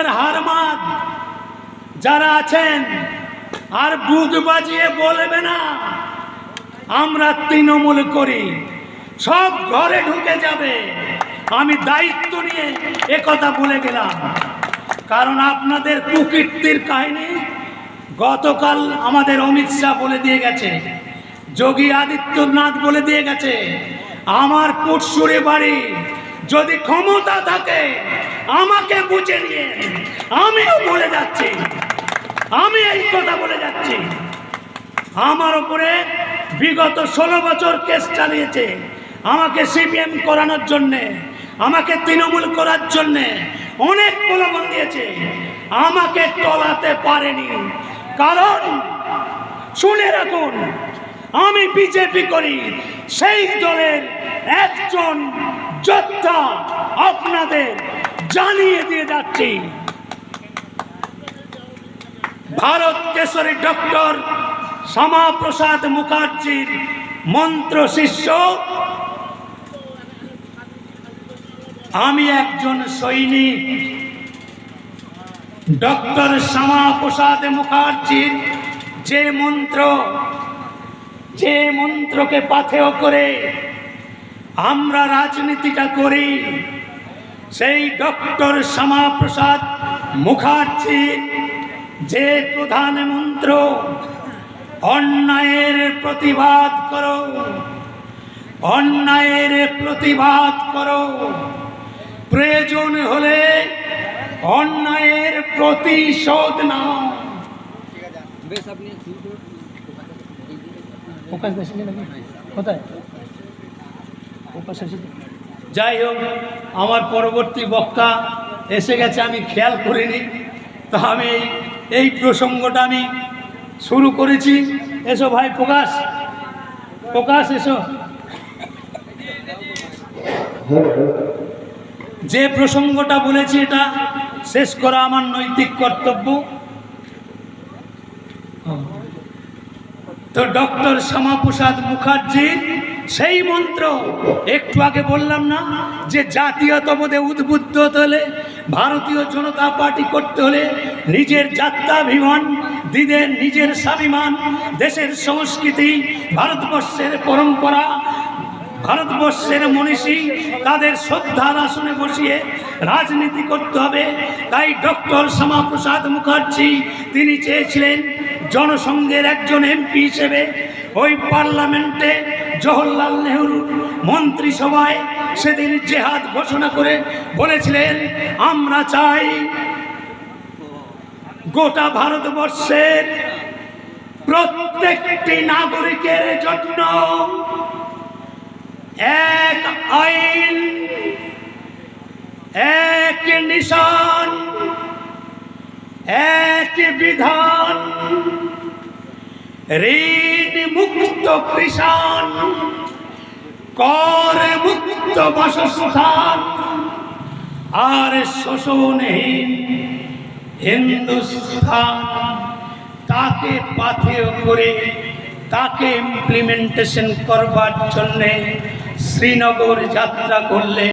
তৃণমূলের হারমাদ যারা আছেন, আর বুক বাজিয়ে বলবে না, আমরা তৃণমূল করি। সব ঘরে ঢুকে যাবে। আমি দায়িত্ব নিয়ে একথা বলে গেলাম। কারণ আপনাদের কুকীর্তির কাহিনী গতকাল আমাদের অমিত শাহ বলে দিয়ে গেছে, যোগী আদিত্যনাথ বলে দিয়ে গেছে, আমার পুটসুরে বাড়ি যদি ক্ষমতা থাকে আমাকে বুঝে নিয়ে আমিও বলে যাচ্ছি। আমি এই কথা বলে যাচ্ছি। আমার উপরে বিগত ষোলো বছর কেস চালিয়েছে। আমাকে সিপিএম করানোর জন্যে, আমাকে তৃণমূল করার জন্যে অনেক প্রলোভন দিয়েছে। আমাকে টলাতে পারেনি। কারণ শুনে রাখুন, আমি বিজেপি করি। সেই দলের একজন যোদ্ধা আপনাদের জানিয়ে দিয়ে যাচ্ছি। ভারত কেশরী ডক্টর শ্যামাপ্রসাদ মুখার্জির মন্ত্র শিষ্য। আমি একজন সৈনিক। ডক্টর শ্যামাপ্রসাদ মুখার্জির যে মন্ত্র, যে মন্ত্রকে পাথেয় করে আমরা রাজনীতিটা করি সেই ডক্টর শ্যামাপ্রসাদ মুখার্জির যে প্রধান মন্ত্র অন্যায়ের প্রতিবাদ করো, অন্যায়ের প্রতিবাদ করো। প্রয়োজন হলে অন্যায়ের প্রতিশোধ নাও। কোথায়? যাই হোক, আমার পরবর্তী বক্তা এসে গেছে, আমি খেয়াল করিনি। তো আমি এই এই প্রসঙ্গটা আমি শুরু করেছি। এসো ভাই, প্রকাশ। প্রকাশ, এসো। যে প্রসঙ্গটা বলেছি, এটা শেষ করা আমার নৈতিক কর্তব্য। তো ডক্টর শ্যামাপ্রসাদ মুখার্জির সেই মন্ত্র একটু আগে বললাম না, যে জাতীয়তাবোধে উদ্বুদ্ধ হতে হলে, ভারতীয় জনতা পার্টি করতে হলে নিজের যাত্রাভিমান দিদের নিজের স্বাভিমান, দেশের সংস্কৃতি, ভারতবর্ষের পরম্পরা, ভারতবর্ষের মনীষী, তাদের শ্রদ্ধার আসনে বসিয়ে রাজনীতি করতে হবে। তাই ডক্টর শ্যামাপ্রসাদ মুখার্জি, তিনি চেয়েছিলেন জনসংঘের একজন এমপি হিসেবে ওই পার্লামেন্টে জওহরলাল নেহরু মন্ত্রিসভায় সেদিন জেহাদ ঘোষণা করে বলেছিলেন, আমরা চাই গোটা ভারতবর্ষের প্রত্যেকটি নাগরিকের জন্য এক আইন, এক নিশান, এক বিধান ঋণ মুক্ত কৃষাণ, কর মুক্ত বাসস্থান, আর শোষণহীন হিন্দুস্থান। তাকে পাথেয় করে, তাকে ইমপ্লিমেন্টেশন করবার জন্যে শ্রীনগর যাত্রা করলে